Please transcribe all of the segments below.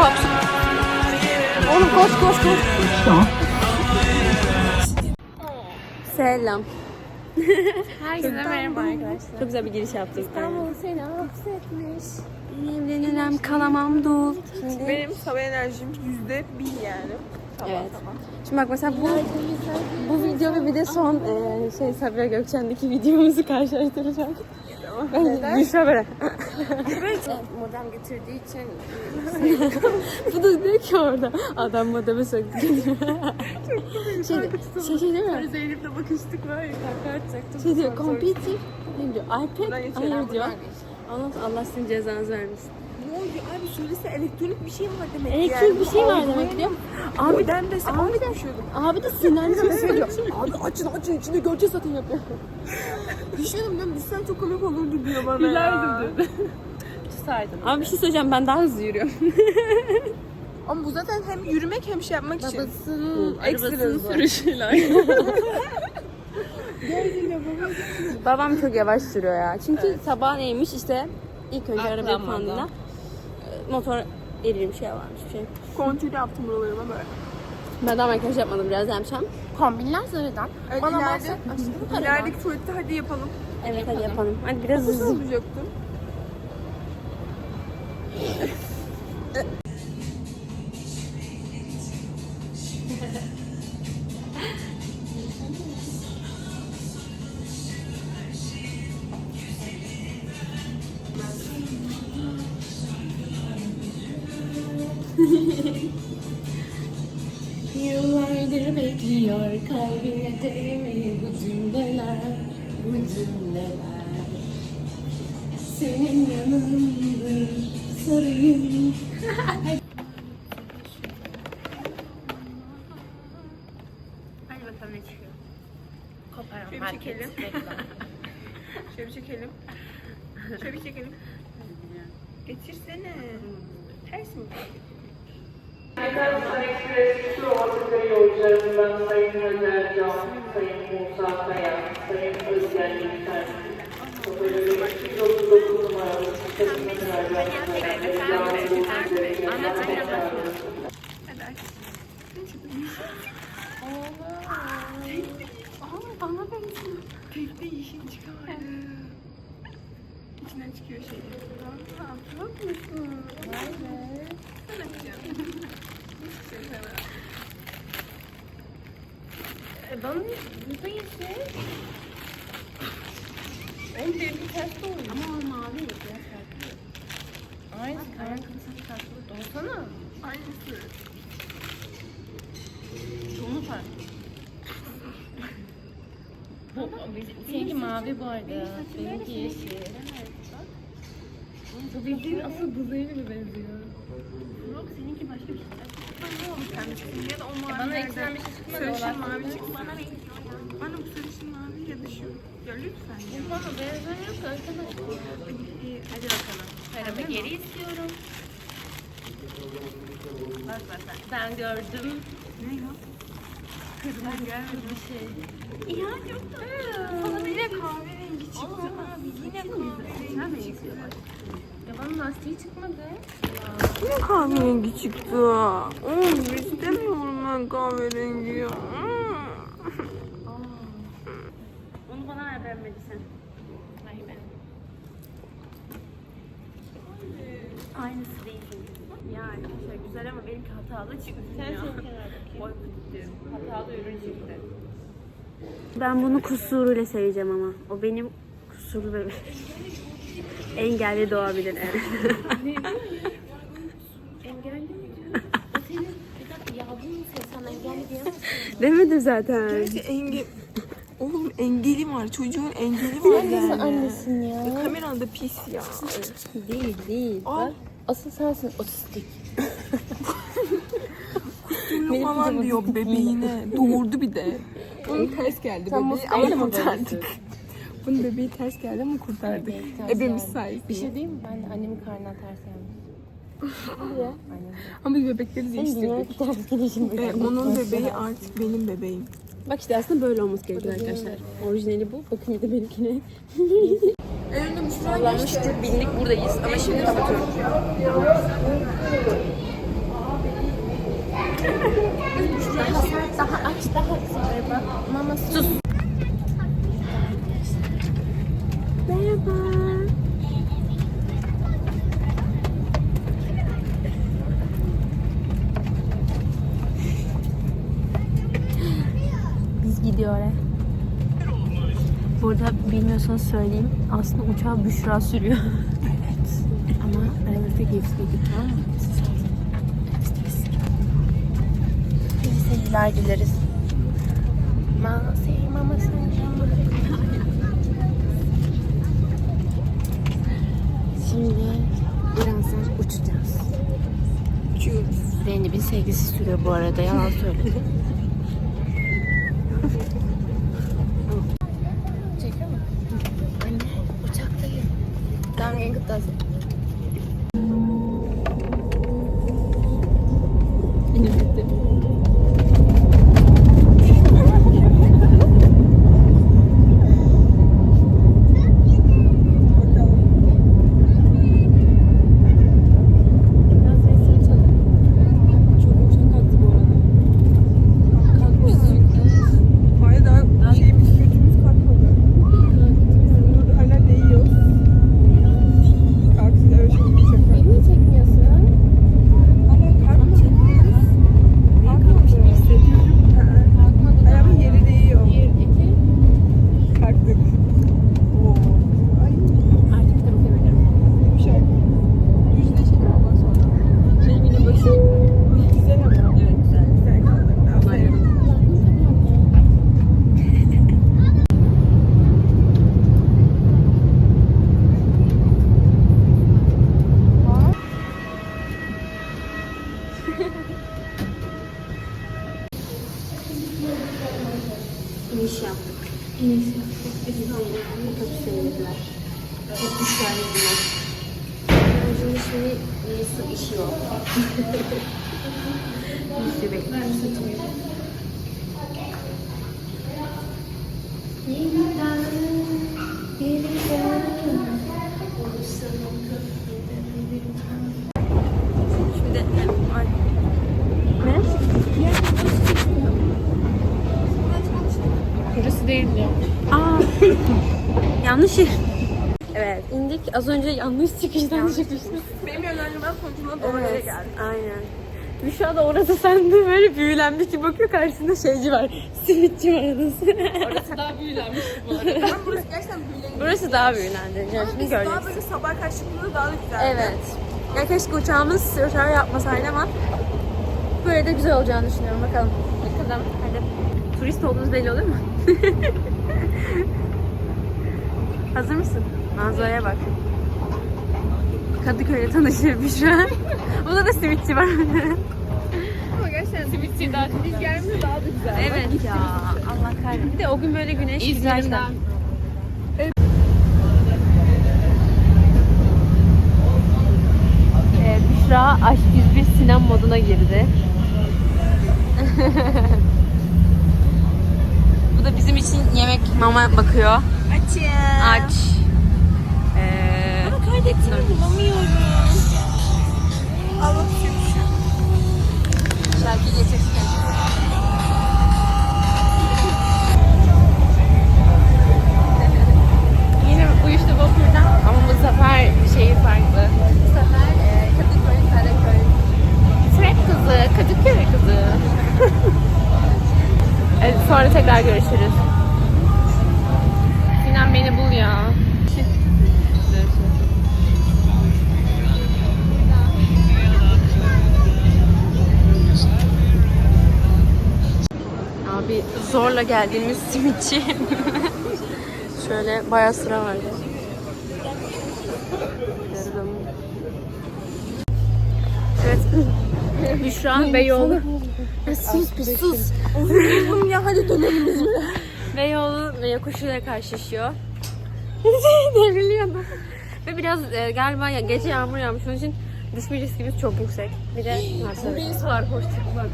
Pops. Oğlum koş koş koş. Tamam. Selam. Herkese merhaba arkadaşlar. Çok güzel bir giriş yaptık. İstanbul seni hapsetmiş. Evlenirim kalamam dul. Şimdi, Benim sabah enerjim yüzde bir yani. evet. Şimdi bak mesela bu bu video ve bir de son e, şey Sabiha Gökçen'deki videomuzu karşılaştıracağım. Ben Gülşah böyle. Modem götürdüğü için Bu da diyor ki orada adam modeme söktü. şey, şey, şey değil mi? Zeynep'le bakıştık var ya kaka atacaktım. Şey diyor, computing. Ne diyor? geçelim, Hayır diyor. sonra Allah sizin cezanızı vermesin. Oldu abi söylese elektronik bir şey mi var demek Elektrik bir şey var demek diyor. Abi den dese abi de düşüyordum. Abi de sinirlendi. Söylüyor. Abi açın açın içinde göreceğiz zaten yapıyor. Düşüyordum ben düşsen çok komik olurdu diyor bana Gülerdim dedi. tutardım. Ama bir şey söyleyeceğim ben daha hızlı yürüyorum. Ama bu zaten hem yürümek hem şey yapmak için. Babasının Ekstra arabasını hızlı. sürüşüyle. Babam çok yavaş sürüyor ya. Çünkü sabah neymiş işte ilk önce arabaya Aklanmadan. pandığında e, motor eririm şey varmış bir şey. Kontür yaptım buralarıma böyle. Ben daha makyaj yapmadım biraz yapacağım. Kombinler Zara'dan. Evet, Bana ileride, bahset. Paradan. ilerideki tuvalette hadi yapalım. Evet hadi yapalım. Hadi biraz Nasıl hızlı. olacaktı? kalbine değmeyi bu cümleler, bu cümleler. Senin yanında sarayım. Hadi bakalım ne çıkıyor. Koparan Şöyle market. çekelim. Şöyle bir çekelim. Şöyle bir çekelim. Geçirsene. Ters mi? Yolcularından Sayın Özer Can, Sayın Musa Kaya, Sayın Özgen Yüksel, Otoyolu 239 numaralı Aa bana benziyor. Tekte yeşil çıkardı. İçinden çıkıyor şey. Çok musun? Vay be. Sen açacaksın. Hiç şey sana. E, Bana bu da yeşil. Oğlum benim ters oldu. Ama o mavi biraz farklı. Aynı farklı. Doğsana. Aynısı. Tonu farklı. Bu, seninki mavi bu arada. Benimki yeşil. Bu bildiğin asıl buzayı gibi benziyor. Yok seninki başka bir şey. Pembesi? Ya da o mavi. Bana eksen bir şey çıkmadı. Sarışın mavi çıktı. Bana bu sarışın mavi ya da şu. Ya lütfen ya. Bana benzemiyor ki arkadaş. Hadi, bakalım. Araba geri istiyorum. Bak bak bak. Ben gördüm. Ne ya? Kırmızı bir şey. Ya çok tatlı. Bana yine kahverengi çıktı. Abi yine kahverengi çıktı. Ya bana lastiği çıkmadı. Yine kahverengi çıktı. Oğlum istemiyorum ben kahverengi ya. Onu bana ver beğenmediysen. Hayır ben. Aynısı değil. Yani şey güzel ama benimki hatalı çıktı. Sen ya. Boy kutu. Hatalı ürün çıktı. Ben bunu kusuruyla seveceğim ama. O benim kusurlu bebeğim. Engelli doğabilir. Engelli mi? O senin bir dakika yavrun mu sen? Sen engelli diyemezsin. Demedim zaten. Engel... Oğlum engeli var. Çocuğun engeli var yani. annesin ya? Kameranda pis ya. Değil değil. Al. Asıl sensin otistik. Kuyruğu falan diyor bebeğine. Doğurdu bir de. Bunun ters geldi Sen bebeği ama kurtardık. Bunun bebeği ters geldi ama kurtardık. Ebemiz Bir sayesinde. şey diyeyim mi? Ben de annemin karnına ters gelmiş. Ama biz bebekleri değiştirdik. Ve onun bebeği artık benim bebeğim. Bak işte aslında böyle olması gerekiyor arkadaşlar. Orijinali bu. Bakın bir de benimkine. Müşteri Kullanmıştık bindik buradayız ama şimdi kapatıyorum. maması. Sus. Merhaba. Biz gidiyor oraya. Burada bilmiyorsanız söyleyeyim. Aslında uçağı Büşra sürüyor. evet. Ama aramızda gizliydik tamam mı? Seyirler dileriz. Mama mama Şimdi birazdan uçacağız. Uçuyoruz. Zeynep'in sevgisi sürüyor bu arada yalan söyledi. yanlış yer. Evet, indik. Az önce yanlış çıkıştan çıkmıştık. Benim yönlendirmem sonucunda doğru yere geldim. aynen. Büşra da orası sende böyle büyülenmiş ki bakıyor karşısında şeyci var. Simitçi var arası. Daha büyülenmiş bu arada. Ama burası gerçekten büyülendi. Burası daha büyülendi. Yani şimdi Daha göreceksin. böyle sabah karşılığında daha da güzeldi. Evet. Ya keşke uçağımız uçağı yapmasaydı ama böyle de güzel olacağını düşünüyorum. Bakalım. Bakalım. Hadi. Turist olduğunuz belli oluyor mu? Hazır mısın? Manzaraya bak. Kadıköy'le tanışır Büşra. Burada da simitçi var. Ama gerçekten Simitçi daha çok biz geldiğimizde daha da güzel. evet ya. Allah kahretsin. Bir de o gün böyle güneş güzel. İzmir'den. Ee, Büşra Aşk 101 Sinem moduna girdi. Bu da bizim için yemek mama bakıyor. Açın. Aç. Ee, Ama kaydettiğimi bulamıyorum. Al bakayım şu. şarkı getirsin. Yine uyuştu vapurdan ama bu sefer şeyi farklı. Bu sefer e, Kadıköy, Karaköy. Trek kızı, Kadıköy kızı. evet, sonra tekrar görüşürüz. Sinan beni bul ya. Abi zorla geldiğimiz simitçi. Şöyle bayağı sıra vardı. Evet. Büşra Beyoğlu. Sus bir sus. Oğlum ya hadi dönelim İzmir'e. Beyoğlu ve yokuşuyla karşılaşıyor. Devriliyordu. Ve biraz e, galiba ya, gece yağmur yağmış. Onun için düşme riskimiz çok yüksek. Bir de. Biz var hoşçak bak.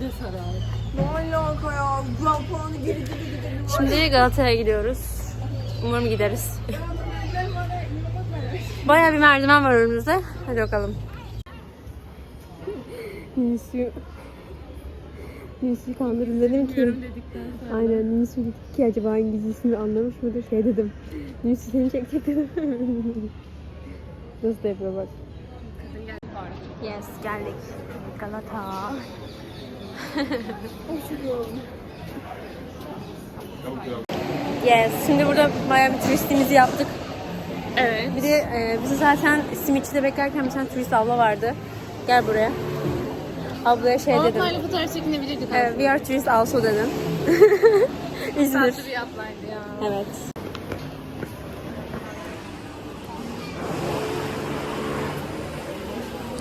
Ne saray. Ne alaka ya? Grand puanı geri geri gidelim. Şimdi Galata'ya gidiyoruz. Umarım gideriz. Bayağı bir merdiven var önümüzde. Hadi bakalım. Nilsu'yu kandırdım dedim ki. Aynen Nilsu dedi ki acaba İngilizcesini anlamış mıdır? Şey dedim. Nilsu seni çekecek dedim. Nasıl da yapıyor bak. Yes geldik. Galata. yes şimdi burada bayağı bir turistimizi yaptık. Evet. Bir de e, bizi zaten simitçide beklerken bir tane turist abla vardı. Gel buraya. Ablaya şey dedim. Onlarla fotoğraf çekinebilirdik E, we are tourists also dedim. İzmir. Tatlı bir atlardı ya. Evet.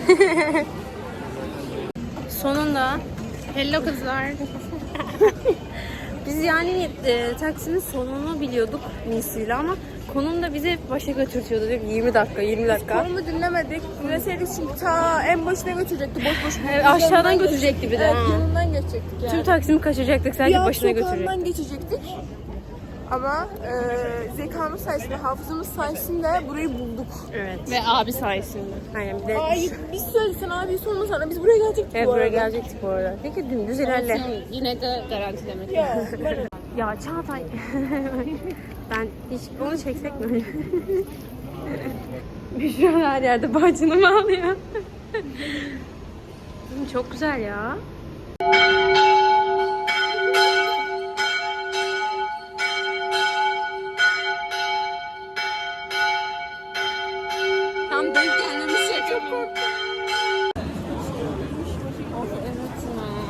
Sonunda Hello kızlar. biz yani e, Taksim'in sonunu biliyorduk Nisu'yla ama konum da bizi başa götürtüyordu değil mi? 20 dakika, 20 dakika. Konumu dinlemedik. Dinleseydik şimdi ta en başına götürecekti boş boş. Evet, aşağıdan götürecektik bir de. Evet, yanından geçecektik yani. Tüm Taksim'i kaçıracaktık sadece başına götürecektik. sokağından geçecektik. Ama e, zekamız sayesinde, hafızamız sayesinde burayı bulduk. Evet. Ve abi sayesinde. Aynen bir de Ay biz söylesen abi sormasana biz buraya gelecektik evet, bu buraya arada. gelecektik bu arada. Peki dümdüz ilerle. Yine de garantilemedim. Ya, bana- Ya Çağatay. ben hiç onu çeksek mi? Büşra her yerde bacını mı alıyor? Çok güzel ya. Tam denk gelmemiz çok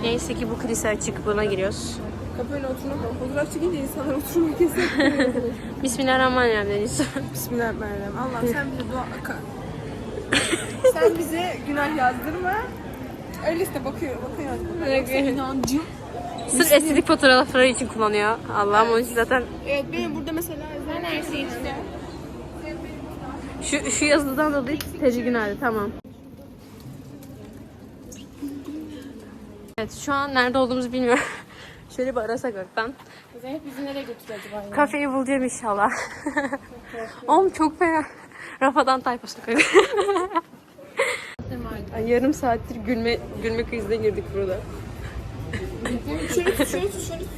Neyse ki bu kilise açık. Buna giriyoruz. Kapıyla oturma. Fotoğraf çekince insanlar oturmak kesin. Bismillahirrahmanirrahim Deniz. Bismillahirrahmanirrahim. Allah sen bize dua... Sen bize günah yazdırma. Öyleyse bakıyor, bakıyor. Yoksa inancım. Sırf estetik fotoğrafları için kullanıyor. Allah'ım onun için zaten Evet benim burada mesela Ben her şeyi istiyorum. şu, şu yazıdan dolayı tedirgin halde tamam. Evet şu an nerede olduğumuzu bilmiyorum. Şöyle bir arasak oradan. Zeynep bizi nereye götürüyor acaba? ya? Kafeyi bulacağım inşallah. Oğlum çok fena. Rafadan tayfa sokağı. Ay, Yarım saattir gülme gülme krizine girdik burada. şöyle tut, şöyle tut, şöyle tut.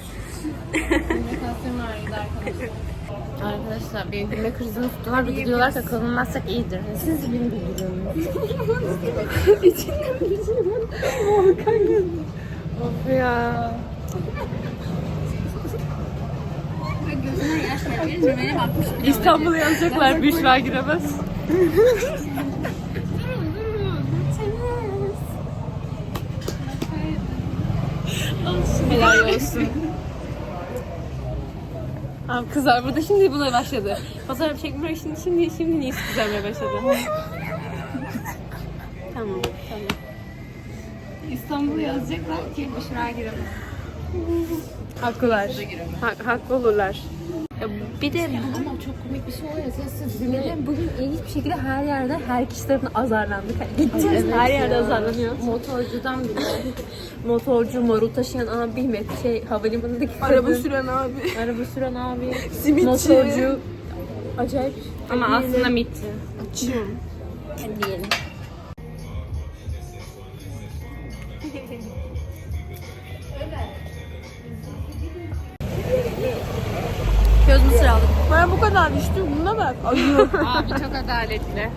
Komünikasyon ağrıydı arkadaşlar. Benim gülme krizimi tuttular. Bir de diyorlar ki kalınmazsak iyidir. Siz beni güldürüyorsunuz. Of ya. İstanbul'a yazacaklar. Büşra giremez. Helal olsun. Abi kızlar burada şimdi buna başladı. Fotoğraf çekme şimdi şimdi şimdi niye düzelmeye başladı? tamam tamam. İstanbul'a yazacaklar ki Büşra giremez. Haklılar. Ha, haklı olurlar. Ya bir de bugün, Ama çok komik bir şey oluyor. Sessiz de bugün ilginç bir şekilde her yerde her kişi tarafından azarlandık. Gideceğiz her yerde azarlanıyoruz. Motorcudan bile. Motorcu, marul taşıyan abi, met şey havalimanındaki Araba kadın, süren abi. araba süren abi, Simitçi. motorcu. Acayip. Ama aslında MIT. Açıyorum. Hadi diyelim. Kadar düştüm. Buna bak. Ayı. Abi çok adaletli.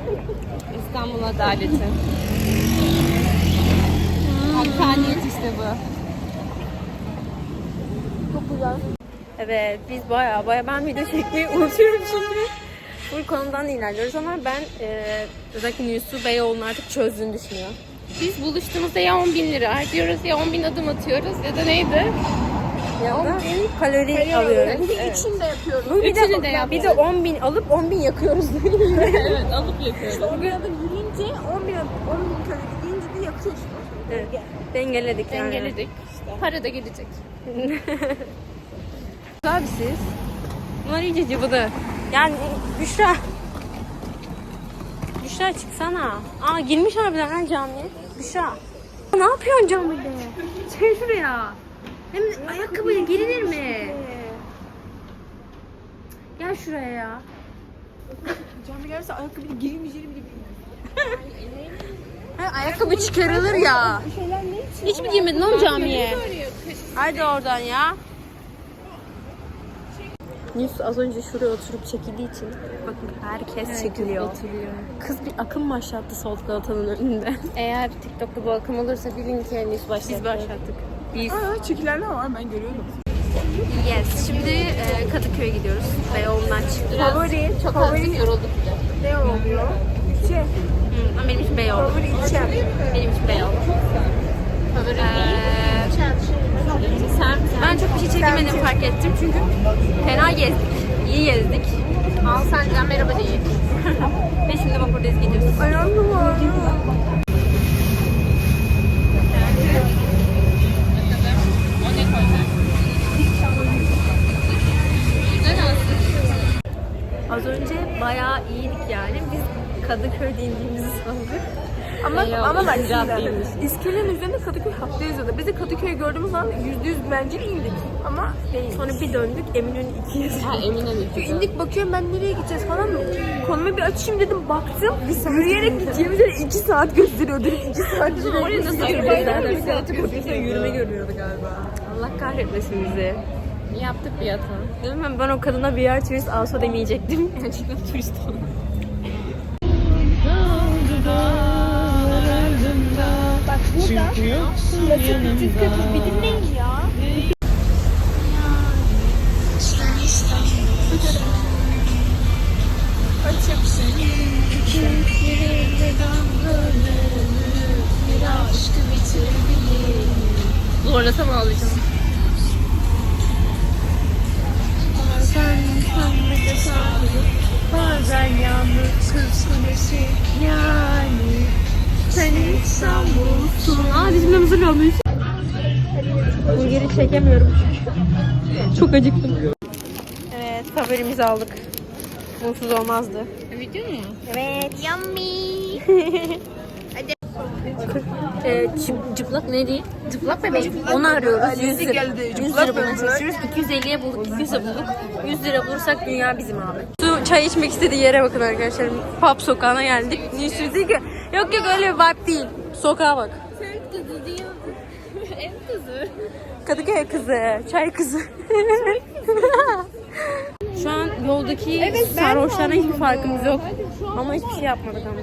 İstanbul adaleti. Hakkaniyet işte bu. Çok güzel. Evet biz baya baya ben video çekmeyi unutuyorum şimdi. Bu konudan ilerliyoruz ama ben e, özellikle Yusuf Beyoğlu'nun artık çözdüğünü düşünüyorum. Biz buluştuğumuzda ya 10 bin lira harcıyoruz ya 10 bin adım atıyoruz ya da neydi? Ya da kalori alıyoruz. Bugün üçünü de yapıyorum. Bu bir de, de bir de 10 bin alıp 10 bin yakıyoruz. evet alıp yapıyoruz. Bugün adım yürüyünce 10 bin, 10 bin kalori deyince de yakıyorsun. evet. Dengeledik yani. Dengeledik. Para da gelecek. Abi siz. Bunlar iyice cıvıdı. Yani Büşra. Büşra çıksana. Aa girmiş harbiden lan camiye. Büşra. Ne yapıyorsun camide? Çıkın şuraya. Hem de ayakkabıyla girilir mi? Gel şuraya ya. Cami gelirse ayakkabıyla girilmeyeceğini bile bilmiyorum. Ha, ayakkabı çıkarılır ya. Hiç mi girmedin oğlum camiye? Hadi oradan ya. Nils az önce şuraya oturup çekildiği için bakın herkes çekiliyor. Kız bir akım başlattı sol Galata'nın önünde. Eğer TikTok'ta bu akım olursa bilin ki Enis başladı. Biz başlattık. Biz Aa, çekilerler var ben görüyordum. yes. Şimdi e, Kadıköy'e gidiyoruz. Beyoğlu'ndan çıktık. Favori, Çok favori yorulduk bile. ne oluyor? Şey, Hı, ama benim için Beyoğlu. favori ilçem. Benim için Beyoğlu. Favori Ee, Sen, ben çok bir şey çekemedim fark ettim çünkü fena gezdik. İyi gezdik. al senden merhaba değil. Ve şimdi vapurdayız gidiyoruz. Ayağım var. O ne koyacak? Az önce bayağı iyiydik yani. Biz Kadıköy'de indiğimizi sandık. Ama, Yok, ama bak şimdi iskelenin üzerinde Kadıköy hattı yazıyordu. Biz de Kadıköy'ü gördüğümüz an yüzde yüz güvenceli indik. Ama değil. Sonra bir döndük Eminönü 200. Ha Eminönü Çünkü güzel. indik bakıyorum ben nereye gideceğiz falan. Konumu bir açayım dedim baktım. Yürüyerek gideceğimiz yere 2 saat gösteriyor. Dedim 2 saat yürüyerek Oraya nasıl zaten? Bir saati koşuyorsa yürüme görüyordu galiba. Allah kahretmesin bizi. Yaptık bir yatağı. Dedim ben, ben o kadına bir yer turist alsa demeyecektim. Gerçekten turist oldu. Bak burada klasik 300 köprü bir dinleyin ya. Zorlasam ağlayacağım. Yani sen İstanbul'sun. Aa dizimde mısır kalmış. Burgeri çekemiyorum. Çok acıktım. Evet favorimizi aldık. Mutsuz olmazdı. Video mu? Evet. Yummy. Çıp- cıplak neydi? Cıplak bebek. Onu arıyoruz. 100 lira. geldi, 100 cıplak lira bebek. çalışıyoruz. 250'ye bulduk, 200'e bulduk. 100 lira bulursak dünya bizim abi. Su çay içmek istediği yere bakın arkadaşlar. Pub sokağına geldik. Dedi ki yok yok öyle bir vibe değil. Sokağa bak. Kızı değil. Ev kızı. Kadıköy kızı, çay kızı. Şu an yoldaki sarhoşlarına hiçbir farkımız yok. Ama hiçbir şey yapmadık ama.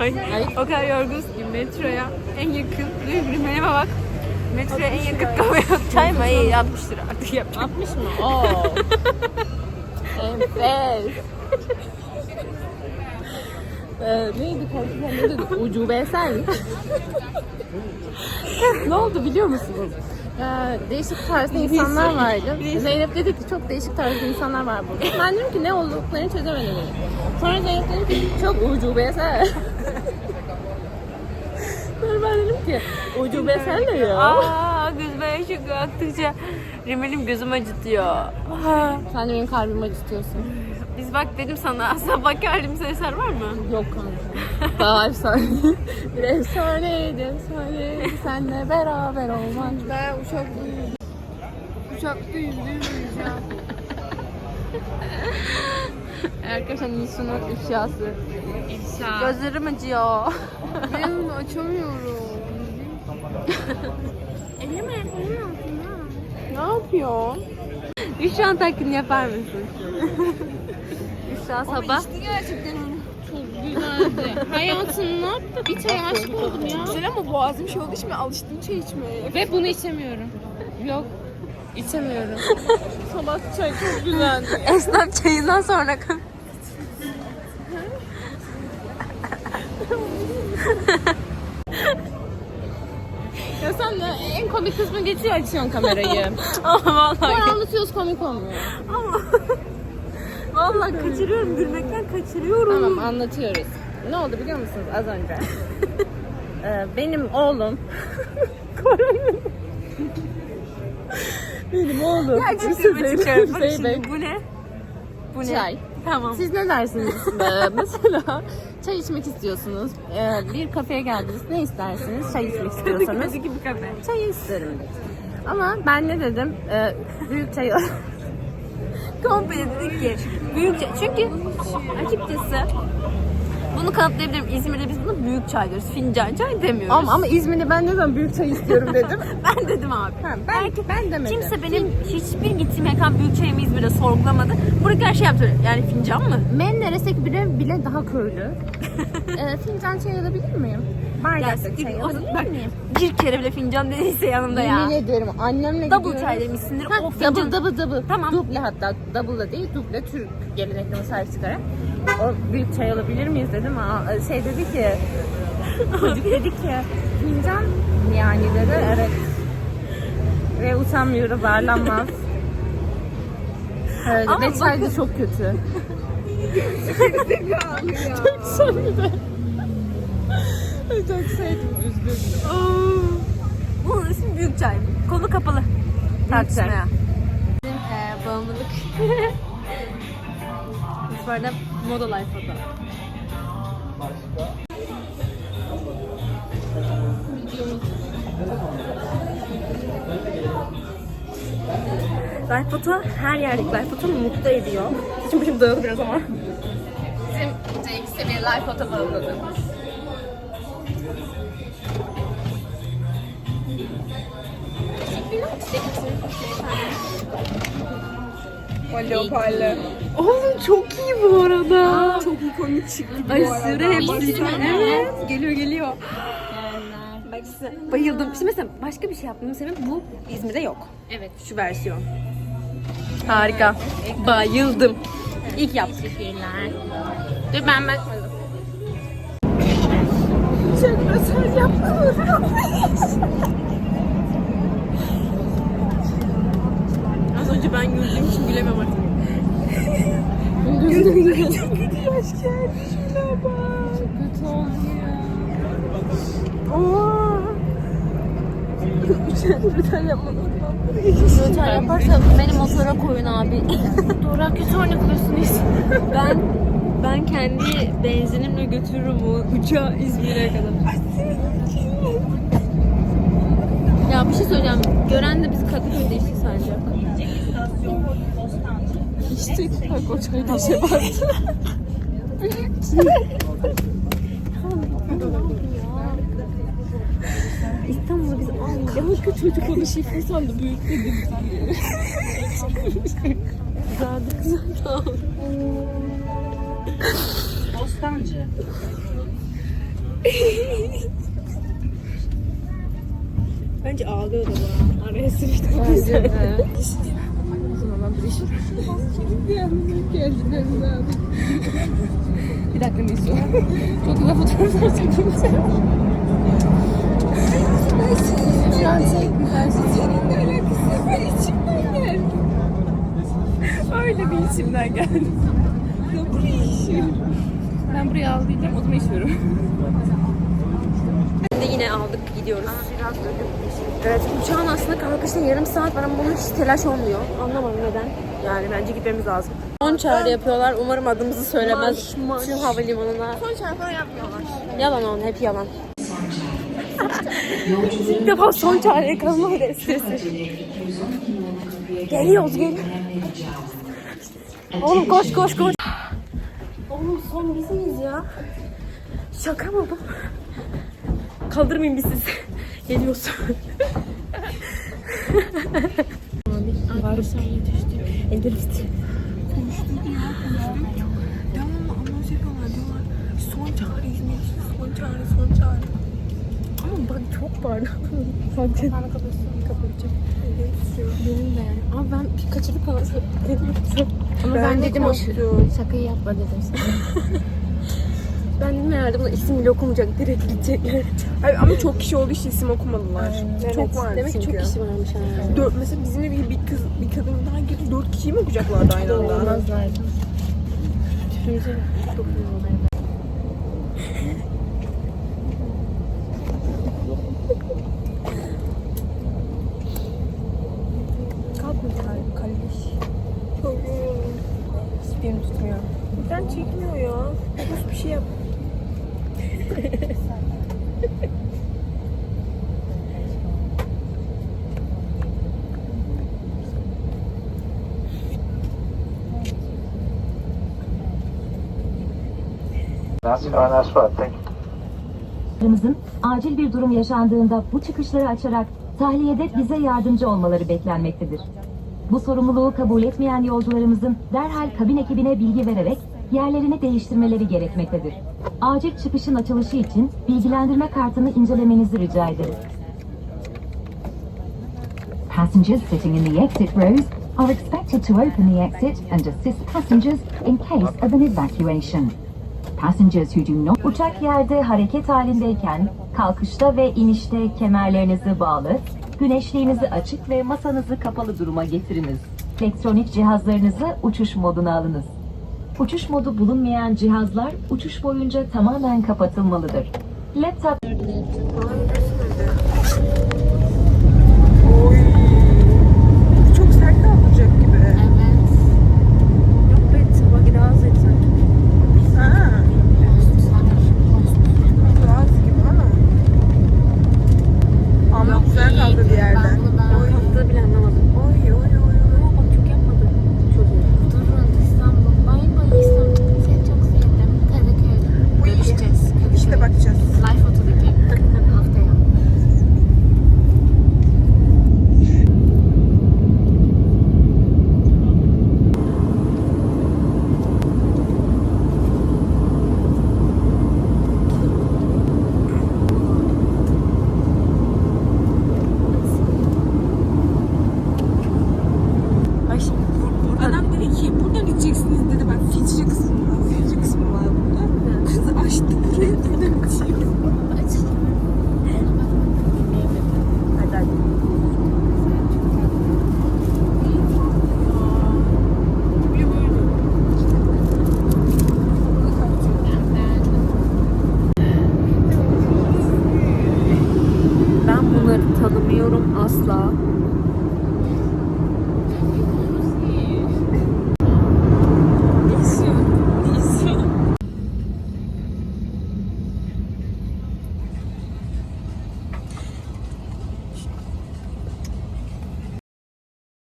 Ay, o kadar yorgunuz ki metroya en yakın, rimmelime bak. Metroya en yakın kafe. Çay mı? İyi 60 lira artık yapacak. 60 mı? Oo. Enfes. Ee, neydi konuşma ne dedi? Ucubesel. ne oldu biliyor musunuz? Ee, değişik tarzda insanlar vardı. Zeynep dedi ki çok değişik tarzda insanlar var burada. Ben dedim ki ne olduklarını çözemedim. Sonra Zeynep dedi ki çok ucubesel. Sonra ben dedim ki ucubesel ne ya? Aa, gözüme yaşı aktıkça rimelim gözüm acıtıyor. Sen de benim kalbimi acıtıyorsun. Biz bak dedim sana sabah halimse eser var mı? Yok kanka. Daha efsane. Bir efsaneydi, efsaneydi. Senle beraber olmak. Ben uçakta Uçakta yüzde yüz uyuyacağım. Arkadaşlar Nisu'nun ifşası. İfşa. Gözlerim acıyor. Ben onu açamıyorum. Elime elime Ne yapıyor? Büşra taklidini yapar mısın? Büşra sabah. gerçekten onu. Çok güzeldi. Hayatım ne yaptı? Bir çay aşık oldum ya. Güzel ama boğazım şey için ben alıştım çay içmeye. Ve bunu içemiyorum. Yok. İçemiyorum. Sabah çay çok güzeldi. Esnaf çayından sonra ya sen de en komik kısmı geçiyor açıyorsun kamerayı. Ama vallahi, Sonra anlatıyoruz komik olmuyor. vallahi kaçırıyorum. Gülmekten kaçırıyorum. Tamam anlatıyoruz. Ne oldu biliyor musunuz az önce? Ee, benim oğlum benim oğlum Gerçekten çıkarım. Bak Hüseyin Bey şimdi bu ne? Bu ne? çay. Tamam. Siz ne dersiniz? Ee, mesela çay içmek istiyorsunuz. Ee, bir kafeye geldiniz. Ne istersiniz? Çay içmek istiyorsanız. Kadıköy bir kafe. çay isterim. Ama ben ne dedim? Ee, büyük çay Komple dedik ki büyükçe çünkü açıkçası bunu kanıtlayabilirim. İzmir'de biz bunu büyük çay diyoruz. Fincan çay demiyoruz. Ama, ama İzmir'de ben ne zaman büyük çay istiyorum dedim. ben dedim abi. Ha, ben, ben demedim. Kimse benim hiçbir gittiğim mekan büyük çayımı İzmir'de sorgulamadı. Buraya her şey yaptı. Yani fincan mı? Menderes'teki bile, bile daha köylü. ee, fincan çay alabilir miyim? Bardakta çay alabilir miyim? bir kere bile fincan dediyse yanımda ya. Yemin ederim annemle Double gidiyoruz. çay demişsindir. Ha, o fincan. double double double. Tamam. Duble hatta double da değil duble Türk geleneklerine sahip çıkarak. O büyük çay alabilir miyiz dedim. Aa, şey dedi ki çocuk dedi ki fincan yani dedi evet. Ve utanmıyoruz ağırlanmaz. Öyle. Ama Ve çay da bakın- çok kötü. çok sevdim üzgünüm. Bunun ismi büyük çay. Konu kapalı. Tartışmaya. Bizim e, bağımlılık. Biz bu arada Moda Life'da. Life Photo her yerdeki Life Photo mutlu ediyor. Saçım başım dağıldı biraz ama. Bizim CX'de bir live foto bağladı. O leoparlı. Oğlum çok iyi bu arada. Çok ikonik çıktı bu Ay arada. hepsi. Evet. Geliyor geliyor. Bayıldım. İşte mesela başka bir şey yapmamın sebebi bu İzmir'de yok. Evet. Şu versiyon. Harika. Bayıldım. İlk yaptık. Teşekkürler. Dur ben bakmadım. Az önce ben güldüğüm için gülemem artık. Motor yaparsa beni motora koyun abi. Dora kötü örnek oluyorsun ben ben kendi benzinimle götürürüm o uçağı İzmir'e kadar. Ya bir şey söyleyeceğim. Gören de biz Kadıköy'de işi sanacak. İşte bak o çayda şey vardı. İstanbul'da biz almayacağız. Ya hakikaten çocuk onu şifre sandı büyük dedim. Güzeldi güzel. Bostancı. Bence ağlıyordu bu. Araya sıçtı. Bence de. Bir. Bir dakika ne istiyorsun? Çok güzel fotoğraflar çekeyim Şu an çek güzel Seninle alakası var. İçimden geldi. Öyle bir içimden geldi. Ya buraya işiyorum. Ben buraya aldıydım. O zaman işiyorum. Yine aldık gidiyoruz. Evet uçağın aslında kalkışına yarım saat var ama bunun hiç telaş olmuyor. Anlamadım neden. Yani bence gitmemiz lazım. Son çağrı yapıyorlar. Umarım adımızı söylemez. Tüm havalimanına. Son çarpıları yapmıyorlar. Yalan onun hep yalan. İlk defa son çağrıya kalma destesi. Geliyoruz gel. Oğlum koş koş koş. Oğlum son biz miyiz ya? Şaka mı bu? Kaldırmayın biz sizi. Geliyoruz. Arkadaşlar yetişti. Endülüs. Devamlı anons yapıyorlar diyorlar. Son çağrı İzmir son çağrı son çağrı. Ama bak çok pardon. Zaten Bana kapatıyorsun. kapatacağım. Benim de yani. Abi ben bir kaçırdık falan dedim. Ama Ben ben, de dedim o şakayı yapma dedim sana. Ben dedim herhalde bunlar isim bile okumayacak. Direkt gidecekler. Hayır, ama çok kişi olduğu için isim okumadılar. Evet, Çok vardı Demek ki çünkü. çok kişi varmış ha. Dört, mesela bizimle bir, bir kız, bir kadın daha girdi. Dört kişiyi mi okuyacaklardı aynı anda? Olmazlardı. Kalkma Çocuklarımızın acil bir durum yaşandığında bu çıkışları açarak tahliyede bize yardımcı olmaları beklenmektedir. Bu sorumluluğu kabul etmeyen yolcularımızın derhal kabin ekibine bilgi vererek yerlerini değiştirmeleri gerekmektedir. Acil çıkışın açılışı için bilgilendirme kartını incelemenizi rica ederiz. Passengers sitting in the exit rows are expected to open the exit and assist passengers in case of an evacuation. Passengers who do not Uçak yerde hareket halindeyken kalkışta ve inişte kemerlerinizi bağlı, güneşliğinizi açık ve masanızı kapalı duruma getiriniz. Elektronik cihazlarınızı uçuş moduna alınız. Uçuş modu bulunmayan cihazlar uçuş boyunca tamamen kapatılmalıdır. Laptop